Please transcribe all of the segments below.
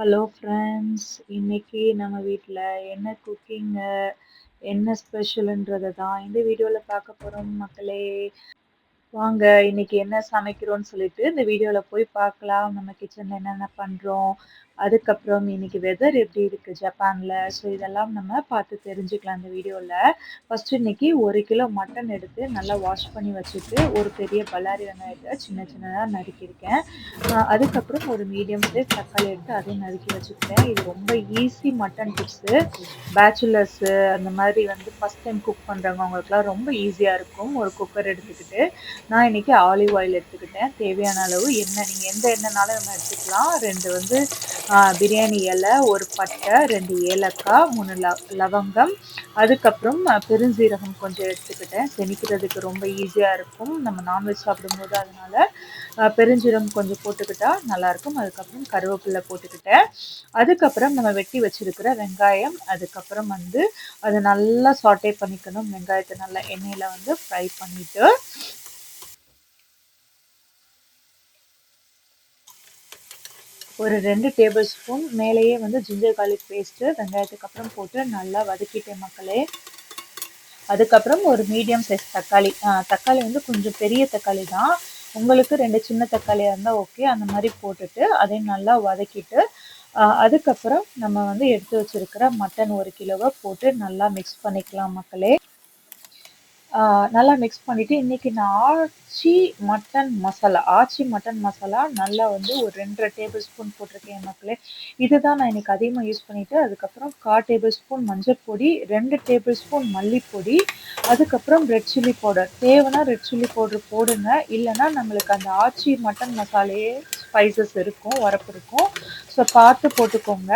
Hello friends இன்னைக்கு நம்ம வீட்டில் என்ன குக்கிங்கு என்ன ஸ்பெஷலுன்றதை தான் இந்த வீடியோவில் பார்க்க போகிறோம் மக்களே. வாங்க இன்னைக்கு என்ன சமைக்கிறோம்னு சொல்லிட்டு இந்த வீடியோவில் போய் பார்க்கலாம். நம்ம கிச்சனில் என்னென்ன பண்ணுறோம் அதுக்கப்புறம் இன்னைக்கு வெதர் எப்படி இருக்குது ஜப்பானில்? ஸோ இதெல்லாம் நம்ம பார்த்து தெரிஞ்சுக்கலாம் இந்த வீடியோவில் ஃபஸ்ட்டு இன்னைக்கு ஒரு கிலோ மட்டன் எடுத்து நல்லா வாஷ் பண்ணி வச்சுட்டு ஒரு பெரிய பல்லாரி வெங்காயத்தை சின்ன சின்னதாக நறுக்கியிருக்கேன். அதுக்கப்புறம் ஒரு மீடியம் சைஸ் தக்காளி எடுத்து அதையும் நறுக்கி வச்சுக்கிட்டேன். இது ரொம்ப ஈஸி மட்டன் டிப்ஸு பேச்சுலர்ஸு அந்த மாதிரி வந்து ஃபஸ்ட் டைம் குக் பண்ணுறவங்க அவங்களுக்குலாம் ரொம்ப ஈஸியாக இருக்கும். ஒரு குக்கர் எடுத்துக்கிட்டு நான் இன்னைக்கு ஆலிவ் ஆயில் எடுத்துக்கிட்டேன். தேவையான அளவு எண்ணெய் நீங்கள் எந்த எண்ணெய்னாலும் நம்ம எடுத்துக்கலாம். ரெண்டு வந்து பிரியாணி இலை ஒரு பட்டை ரெண்டு ஏலக்காய் மூணு ல லவங்கம். அதுக்கப்புறம் பெருஞ்சீரகம் கொஞ்சம் எடுத்துக்கிட்டேன். செமிக்கிறதுக்கு ரொம்ப ஈஸியாக இருக்கும். நம்ம நான்வெஜ் சாப்பிடும்போது அதனால பெருஞ்சீரகம் கொஞ்சம் போட்டுக்கிட்டா நல்லாயிருக்கும். அதுக்கப்புறம் கருவேப்பிலை போட்டுக்கிட்டேன். அதுக்கப்புறம் நம்ம வெட்டி வச்சிருக்கிற வெங்காயம் அதுக்கப்புறம் வந்து அதை நல்லா சாட்டே பண்ணிக்கணும். வெங்காயத்தை நல்லா எண்ணெயில் வந்து ஃப்ரை பண்ணிவிட்டு ஒரு ரெண்டு டேபிள் ஸ்பூன் மேலேயே வந்து ஜிஞ்சர் கார்லிக் பேஸ்ட்டு வெங்காயத்துக்கு அப்புறம் போட்டு நல்லா வதக்கிட்டேன் மக்களே. அதுக்கப்புறம் ஒரு மீடியம் சைஸ் தக்காளி. தக்காளி வந்து கொஞ்சம் பெரிய தக்காளி தான். உங்களுக்கு ரெண்டு சின்ன தக்காளியாக இருந்தால் ஓகே அந்த மாதிரி போட்டுட்டு அதையும் நல்லா வதக்கிட்டு அதுக்கப்புறம் நம்ம வந்து எடுத்து வச்சிருக்கிற மட்டன் ஒரு கிலோவை போட்டு நல்லா மிக்ஸ் பண்ணிக்கலாம் மக்களே. நல்லா மிக்ஸ் பண்ணிவிட்டு இன்றைக்கி நான் ஆச்சி மட்டன் மசாலா ஆச்சி மட்டன் மசாலா நல்லா வந்து ஒரு ரெண்டரை டேபிள் ஸ்பூன் போட்டிருக்கேன் மக்களே. இதுதான் நான் இன்றைக்கி அதிகமாக யூஸ் பண்ணிவிட்டு அதுக்கப்புறம் கா டேபிள் ஸ்பூன் மஞ்சள் பொடி ரெண்டு டேபிள் ஸ்பூன் மல்லிப்பொடி அதுக்கப்புறம் ரெட் சில்லி பவுடர் தேவைன்னா ரெட் சில்லி பவுடர் போடுங்க. இல்லைன்னா நம்மளுக்கு அந்த ஆச்சி மட்டன் மசாலையே ஸ்பைசஸ் இருக்கும் வரப்பு இருக்கும். ஸோ பார்த்து போட்டுக்கோங்க.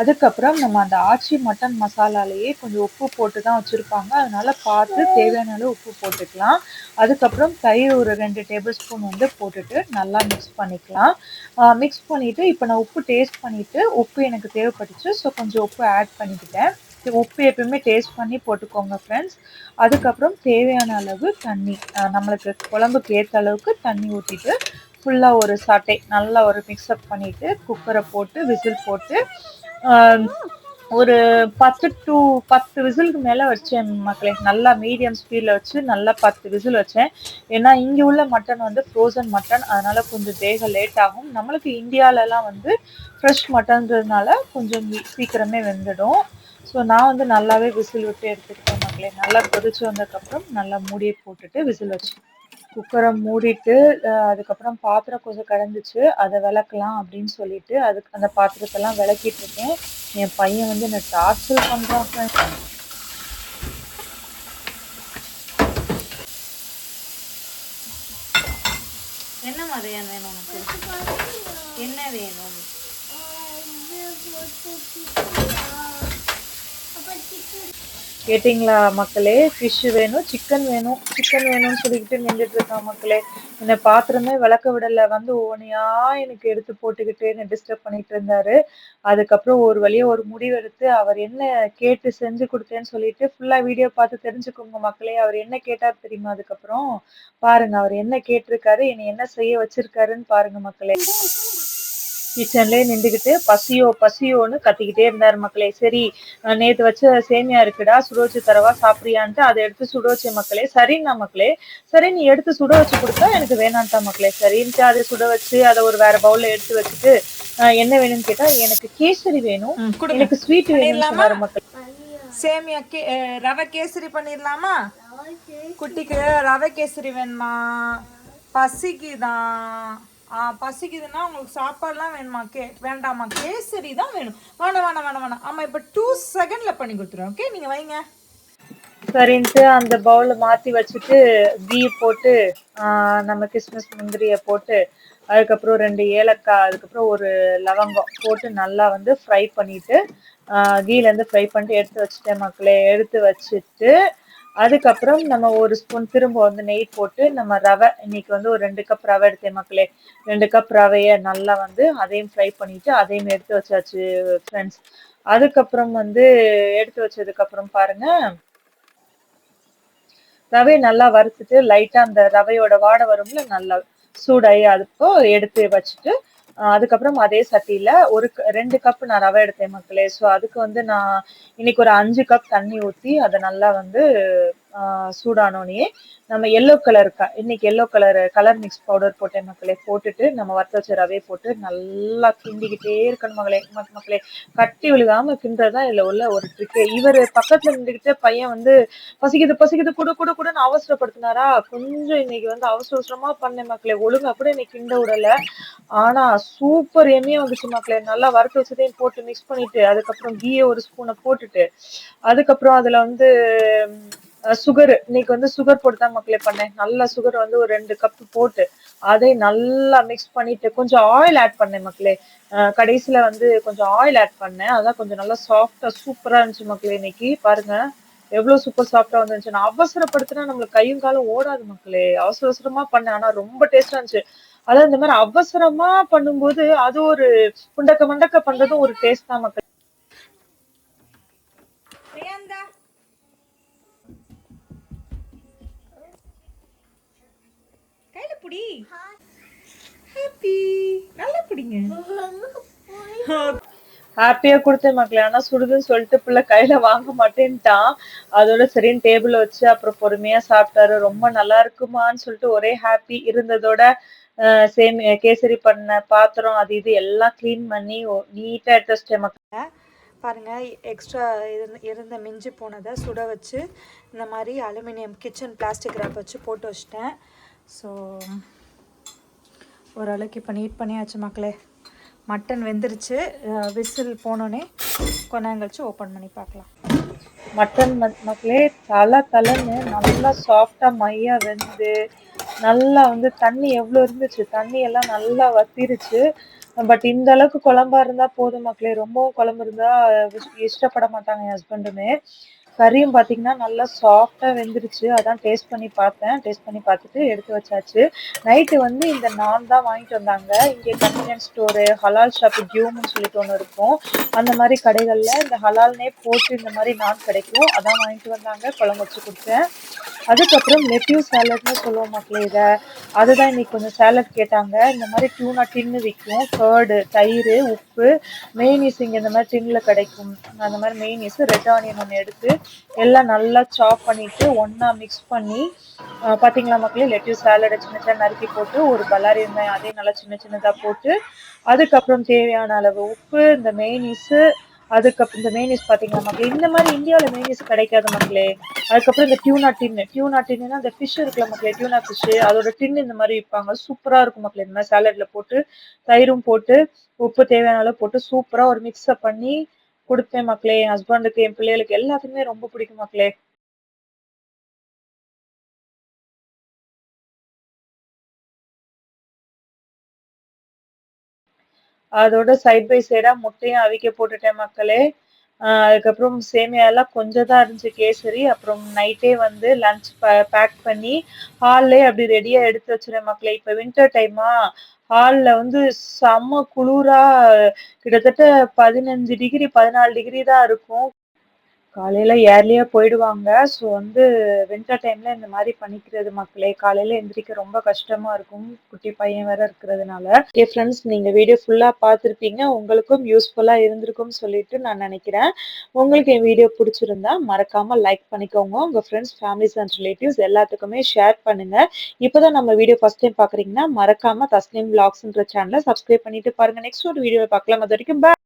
அதுக்கப்புறம் நம்ம அந்த ஆச்சி மட்டன் மசாலாலேயே கொஞ்சம் உப்பு போட்டு தான் வச்சுருப்பாங்க. அதனால பார்த்து தேவையான அளவு உப்பு போட்டுக்கலாம். அதுக்கப்புறம் தயிர் ஒரு ரெண்டு டேபிள் ஸ்பூன் வந்து போட்டுட்டு நல்லா மிக்ஸ் பண்ணிக்கலாம். மிக்ஸ் பண்ணிவிட்டு இப்போ நான் உப்பு டேஸ்ட் பண்ணிவிட்டு உப்பு எனக்கு தேவைப்பட்டுச்சு. ஸோ கொஞ்சம் உப்பு ஆட் பண்ணிக்கிட்டேன். உப்பு எப்பயுமே டேஸ்ட் பண்ணி போட்டுக்கோங்க ஃப்ரெண்ட்ஸ் அதுக்கப்புறம் தேவையான அளவு தண்ணி. நம்மளுக்கு குழம்புக்கு ஏற்ற அளவுக்கு தண்ணி ஊற்றிட்டு ஃபுல்லாக ஒரு சட்டை நல்லா ஒரு மிக்ஸ்அப் பண்ணிவிட்டு குக்கரை போட்டு விசில் போட்டு ஒரு பத்து டு பத்து விசிலுக்கு மேலே வச்சேன் மக்களே. நல்லா மீடியம் ஸ்பீடில் வச்சு நல்லா பத்து விசில் வச்சேன். ஏன்னா இங்கே உள்ள மட்டன் வந்து ஃப்ரோசன் மட்டன் அதனால் கொஞ்சம் வேக லேட் ஆகும். நம்மளுக்கு இந்தியாலலாம் வந்து ஃப்ரெஷ் மட்டன்றதுனால கொஞ்சம் சீக்கிரமே வெந்துடும். ஸோ நான் வந்து நல்லாவே விசில் விட்டு எடுத்துக்கிட்டேன் மக்களே. நல்லா கொதிச்சு வந்ததுக்கப்புறம் நல்லா மூடியை போட்டுட்டு விசில் வச்சேன் குக்கரை மூடிட்டு அதுக்கப்புறம் பாத்திரம் கொஞ்சம் கிடந்துச்சு அதை விளக்கலாம் அப்படின்னு சொல்லிட்டு அதுக்கு அந்த பாத்திரத்தெல்லாம் விளக்கிட்டு இருக்கேன். என் பையன் வந்து என்ன டார்ச்சர் பண்ணுறான். என்ன மதியம் வேணும் உனக்கு? என்ன வேணும்? கேட்டிங்களா மக்களே? ஃபிஷ் வேணும் சிக்கன் வேணும். சிக்கன் வேணும்னு சொல்லிக்கிட்டு நின்றுட்டு இருக்கான் மக்களே. என்னை பாத்திரமே விளக்க விடலை. வந்து ஒவ்வொன்றையா எனக்கு எடுத்து போட்டுக்கிட்டு என்னை டிஸ்டர்ப் பண்ணிட்டு இருந்தாரு. அதுக்கப்புறம் ஒரு வழியாக ஒரு முடிவெடுத்து அவர் என்ன கேட்டு செஞ்சு கொடுத்தேன்னு சொல்லிட்டு ஃபுல்லாக வீடியோ பார்த்து தெரிஞ்சுக்கோங்க மக்களே. அவர் என்ன கேட்டார் தெரியுமா அதுக்கப்புறம்? பாருங்க அவர் என்ன கேட்டிருக்காரு என்னை என்ன செய்ய வச்சிருக்காருன்னு பாருங்க மக்களே. கிச்சன்லயே நின்றுக்கிட்டு பசியோ பசியோன்னு கத்திக்கிட்டே இருந்தார் மக்களே. சரி நேத்து வச்ச சேமியா இருக்குடா சுட வச்சு தரவா சாப்பிடுறியான்ட்டு அதை எடுத்து சுட வச்ச மக்களே. சரிண்ணா மக்களே. சரி நீ எடுத்து சுட வச்சு கொடுத்தா எனக்கு வேணான்ட்டா மக்களே. சரின்ட்டு அதை சுட வச்சு அதை ஒரு வேற பவுல்ல எடுத்து வச்சுட்டு என்ன வேணும்னு கேட்டா எனக்கு கேசரி வேணும். எனக்கு ஸ்வீட்? சொன்னாரு மக்கள். சேமியா கே ரவை கேசரி பண்ணிடலாமா? குட்டிக்கு ரவை கேசரி வேணுமா? பசிக்குதான் பசிக்குதுன்னா உங்களுக்கு சாப்பாடுலாம் வேணுமா? கே வேண்டாமா? கேசரி தான் வேணும். வேணாம் வேணாம் வேணாம் வேணாம். ஆமாம் இப்போ டூ செகண்டில் பண்ணி கொடுத்துருவோம் ஓகே நீங்கள் வைங்க. சரின்ட்டு அந்த பவுல மாற்றி வச்சுட்டு கீ போட்டு நம்ம கிறிஸ்மஸ் முந்திரியை போட்டு அதுக்கப்புறம் ரெண்டு ஏலக்காய் அதுக்கப்புறம் ஒரு லவங்கம் போட்டு நல்லா வந்து ஃப்ரை பண்ணிட்டு கீலேருந்து ஃப்ரை பண்ணிட்டு எடுத்து வச்சுட்டேன் மக்களே. எடுத்து வச்சுட்டு அதுக்கப்புறம் நம்ம ஒரு ஸ்பூன் திரும்ப வந்து நெய் போட்டு நம்ம ரவை இன்னைக்கு வந்து ஒரு ரெண்டு கப் ரவை எடுத்தேன் மக்களே. ரெண்டு கப் ரவையை நல்லா வந்து அதையும் ஃப்ரை பண்ணிட்டு அதையும் எடுத்து வச்சாச்சு ஃப்ரெண்ட்ஸ் அதுக்கப்புறம் வந்து எடுத்து வச்சதுக்கு அப்புறம் பாருங்க. ரவையை நல்லா வறுத்துட்டு லைட்டா அந்த ரவையோட வாடை வரும்ல நல்லா சூடாயி அதுப்போ எடுத்து வச்சுட்டு அதுக்கப்புறம் அதே சட்டியில ஒரு க- ரெண்டு கப் நான் ரவை எடுத்தேன் மக்களே. ஸோ அதுக்கு வந்து நான் இன்னைக்கு ஒரு அஞ்சு கப் தண்ணி ஊற்றி அதை நல்லா வந்து சூடானோடனே நம்ம எல்லோ கலர் இன்னைக்கு yellow colour colour mix powder போட்டேன் மக்களே போட்டுட்டு நம்ம வறுத்த வச்ச ரவையை போட்டு நல்லா கிண்டிக்கிட்டே இருக்கணும் மகளே மக்களே. கட்டி விழுகாம கிண்டுறதுதான் இதுல உள்ள ஒரு ட்ரிக்கு இவர் பக்கத்துல நின்றுகிட்டு பையன் வந்து பசிக்குது பசிக்குது கூட கூட குடுன்னு அவசரப்படுத்தினாரா? கொஞ்சம் இன்னைக்கு வந்து அவசர அவசரமா பண்ணேன் மக்களே. ஒழுங்கா கூட இன்னைக்கு கிண்ட விடல. ஆனா சூப்பர் எம்மியா வந்துச்சு மக்களே. நல்லா வறுத்து வச்சதையும் போட்டு மிக்ஸ் பண்ணிட்டு அதுக்கப்புறம் கீயை ஒரு ஸ்பூனை போட்டுட்டு அதுக்கப்புறம் அதுல வந்து சுகர் இன்னைக்கு வந்து சுகர் போட்டு தான் மக்களே பண்ணேன். நல்லா சுகர் வந்து ஒரு ரெண்டு கப் போட்டு அதை நல்லா மிக்ஸ் பண்ணிட்டு கொஞ்சம் ஆயில் ஆட் பண்ணேன் மக்களே. கடைசியில வந்து கொஞ்சம் ஆயில் ஆட் பண்ணேன். அதான் கொஞ்சம் நல்லா சாஃப்டா சூப்பரா இருந்துச்சு மக்களே இன்னைக்கு. பாருங்க எவ்வளவு சூப்பர் சாஃப்டா வந்துருந்துச்சு. நான் அவசரப்படுத்தினா நம்மளுக்கு கையும் காலும் ஓடாது மக்களே. அவசர அவசரமா பண்ணேன். ஆனா ரொம்ப டேஸ்டா இருந்துச்சு. அதாவது இந்த மாதிரி அவசரமா பண்ணும்போது அது ஒரு குண்டக்க மண்டக்க பண்றதும் ஒரு டேஸ்ட் தான் மக்களே. புடி. ஹாப்பி நல்லா பிடிங்க. ஹாப்பியா கொடுத்தேன் மக்களே. ஆனா சுடுதுன்னு சொல்லிட்டு பிள்ளை கையில வாங்க மாட்டேன்ட்டான். அதோட சரின்னு டேபிள் வச்சு அப்புறம் பொறுமையா சாப்பிட்டாரு. ரொம்ப நல்லா இருக்குமான்னு சொல்லிட்டு ஒரே ஹாப்பி இருந்ததோட சேம் கேசரி பண்ண பாத்திரம் அது இது எல்லாம் க்ளீன் பண்ணி நீட்டா எடுத்து வச்சிட்டேன் மக்களே. பாருங்க எக்ஸ்ட்ரா இருந்த இருந்த மிஞ்சி போனதை சுட வச்சு இந்த மாதிரி அலுமினியம் கிச்சன் பிளாஸ்டிக் ரேப் வச்சு போட்டு வச்சிட்டேன். ஸோ ஓரளவுக்கு இப்போ நீட் பண்ணியாச்சு மக்களே. மட்டன் வெந்துருச்சு. விசில் போனோடனே கொஞ்ச நேரம் கழிச்சு ஓப்பன் பண்ணி பார்க்கலாம். மட்டன் ம- மக்களே தலை தலைன்னு நல்லா சாஃப்டாக மையாக வெந்து நல்லா வந்து தண்ணி எவ்வளோ இருந்துச்சு தண்ணி எல்லாம் நல்லா வத்திருச்சு. பட் இந்த அளவுக்கு குழம்பா இருந்தால் போதும் மக்களே. ரொம்பவும் குழம்பு இருந்தால் இஷ்டப்பட மாட்டாங்க என் ஹஸ்பண்டுமே கறியும் பார்த்தீங்கன்னா நல்லா சாஃப்டாக வெந்துருச்சு. அதான் டேஸ்ட் பண்ணி பார்த்தேன். டேஸ்ட் பண்ணி பார்த்துட்டு எடுத்து வச்சாச்சு. நைட்டு வந்து இந்த நான் தான் வாங்கிட்டு வந்தாங்க. இங்கே கன்வீனியன்ஸ் ஸ்டோரு ஹலால் ஷாப்பு கியூம்னு சொல்லிட்டு ஒன்று இருக்கும். அந்த மாதிரி கடைகளில் இந்த ஹலால்னே போட்டு இந்த மாதிரி நான் கிடைக்கும். அதான் வாங்கிட்டு வந்தாங்க. குழம்பு வச்சு கொடுத்தேன். அதுக்கப்புறம் லெட்யூ சேலட்னு சொல்லுவோம் மக்களே இதை. அதுதான் இன்னைக்கு கொஞ்சம் சாலட் கேட்டாங்க. இந்த மாதிரி டியூனா டின்னு விற்கும் கேர்டு தயிர் உப்பு மெய்னீஸ் இங்கே இந்த மாதிரி டின்னில் கிடைக்கும். அந்த மாதிரி மெய்னீஸ் ரெட் ஆனியன் ஒன்று எடுத்து எல்லாம் நல்லா சாப் பண்ணிட்டு ஒன்றா மிக்ஸ் பண்ணி பார்த்தீங்களா மக்களே? லெட்யூ சேலடை சின்ன சின்ன நறுக்கி போட்டு ஒரு பல்லாரி அதையும் நல்லா சின்ன சின்னதாக போட்டு அதுக்கப்புறம் தேவையான அளவு உப்பு இந்த மெய்னீஸு அதுக்கப்புறம் இந்த மெய்னீஸ் பாத்தீங்களா மக்களே? இந்த மாதிரி இந்தியாவில் மெயினிஸ் கிடைக்காது மக்களே. அதுக்கப்புறம் இந்த டியூனா டின்னு டியூனா டின்னுனா அந்த ஃபிஷ் இருக்குல்ல மக்களே டியூனா ஃபிஷ் அதோட டின் இந்த மாதிரி விற்பாங்க சூப்பரா இருக்கும் மக்களே இந்த மாதிரி சாலட்ல போட்டு தயிரும் போட்டு உப்பு தேவையான அளவு போட்டு சூப்பரா ஒரு மிக்ஸப் பண்ணி கொடுத்தேன் மக்களே. என் ஹஸ்பண்டுக்கு என் பிள்ளைகளுக்கு எல்லாத்துக்குமே ரொம்ப பிடிக்கும் மக்களே. அதோட சைட் பை சைடாக முட்டையும் அவிக்க போட்டுட்டேன் மக்களே. அதுக்கப்புறம் சேமியாலாம் கொஞ்சம் தான் இருந்துச்சு கேசரி. அப்புறம் நைட்டே வந்து லன்ச் பேக் பண்ணி ஹால்லே அப்படி ரெடியாக எடுத்து வச்சுருவேன் மக்களே. இப்போ வின்டர் டைமா ஹாலில் வந்து செம்ம குளிராக கிட்டத்தட்ட பதினஞ்சு டிகிரி பதினாலு டிகிரி தான் இருக்கும். காலையில ஏர்லியா போயிடுவாங்க. ஸோ வந்து வின்டர் டைம்ல இந்த மாதிரி பண்ணிக்கிறது மக்களே காலையில எந்திரிக்க ரொம்ப கஷ்டமா இருக்கும். குட்டி பையன் வேற இருக்கிறதுனால. ஏ ஃப்ரெண்ட்ஸ் நீங்க வீடியோ ஃபுல்லா பார்த்துருப்பீங்க. உங்களுக்கும் யூஸ்ஃபுல்லா இருந்திருக்கும் சொல்லிட்டு நான் நினைக்கிறேன். உங்களுக்கு என் வீடியோ பிடிச்சிருந்தா மறக்காம லைக் பண்ணிக்கோங்க. உங்க ஃப்ரெண்ட்ஸ் ஃபேமிலிஸ் அண்ட் ரிலேட்டிவ்ஸ் எல்லாத்துக்குமே ஷேர் பண்ணுங்க. இப்போதான் நம்ம வீடியோ ஃபர்ஸ்ட் டைம் பாக்குறீங்கன்னா மறக்காம தஸ்லீம் vlogsன்ற சேனலை சப்ஸ்கிரைப் பண்ணிட்டு பாருங்க. நெக்ஸ்ட் ஒரு வீடியோ பார்க்கலாம். அது வரைக்கும் பாய்